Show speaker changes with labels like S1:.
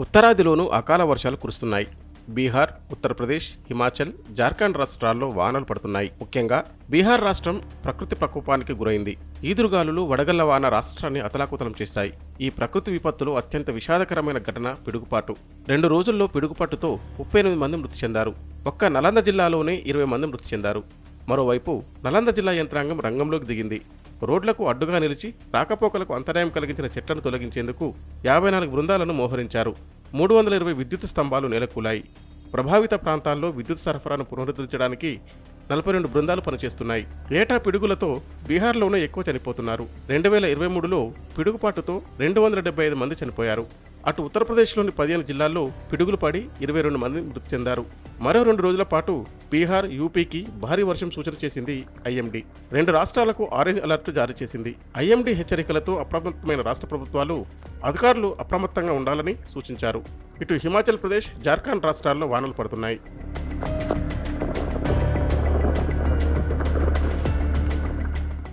S1: ఉత్తరాదిలోనూ అకాల వర్షాలు కురుస్తున్నాయి. బీహార్ ఉత్తరప్రదేశ్ హిమాచల్ జార్ఖండ్ రాష్ట్రాల్లో వానలు పడుతున్నాయి. ముఖ్యంగా బీహార్ రాష్ట్రం ప్రకృతి ప్రకోపానికి గురైంది. ఈదురుగాలులు వడగళ్ళ వాన రాష్ట్రాన్ని అతలాకుతలం చేశాయి. ఈ ప్రకృతి విపత్తులో అత్యంత విషాదకరమైన ఘటన పిడుగుపాటు. రెండు రోజుల్లో పిడుగుపాటుతో ముప్పై ఎనిమిది మంది మృతి చెందారు. ఒక్క నలంద జిల్లాలోనే ఇరవై మంది మృతి చెందారు. మరోవైపు నలంద జిల్లా యంత్రాంగం రంగంలోకి దిగింది. రోడ్లకు అడ్డుగా నిలిచి రాకపోకలకు అంతరాయం కలిగించిన చెట్లను తొలగించేందుకు యాభై నాలుగు బృందాలను మోహరించారు. మూడు వందల ఇరవై విద్యుత్ స్తంభాలు నేలకూలాయి. ప్రభావిత ప్రాంతాల్లో విద్యుత్ సరఫరాను పునరుద్ధరించడానికి నలభై రెండు బృందాలు పనిచేస్తున్నాయి. ఏటా పిడుగులతో బీహార్లోనే ఎక్కువ చనిపోతున్నారు. రెండు వేల ఇరవై మూడులో పిడుగుపాటుతో రెండు వందల డెబ్బై ఐదు మంది చనిపోయారు. అటు ఉత్తరప్రదేశ్లోని పదిహేను జిల్లాల్లో పిడుగులు పడి ఇరవై రెండు మంది మృతి చెందారు. మరో రెండు రోజుల పాటు బీహార్ యూపీకి భారీ వర్షం సూచన చేసింది ఐఎండీ. రెండు రాష్ట్రాలకు ఆరెంజ్ అలర్ట్ జారీ చేసింది. ఐఎండీ హెచ్చరికలతో అప్రమత్తమైన రాష్ట్ర ప్రభుత్వాలు అధికారులు అప్రమత్తంగా ఉండాలని సూచించారు. ఇటు హిమాచల్ ప్రదేశ్ జార్ఖండ్ రాష్ట్రాల్లో వానలు పడుతున్నాయి.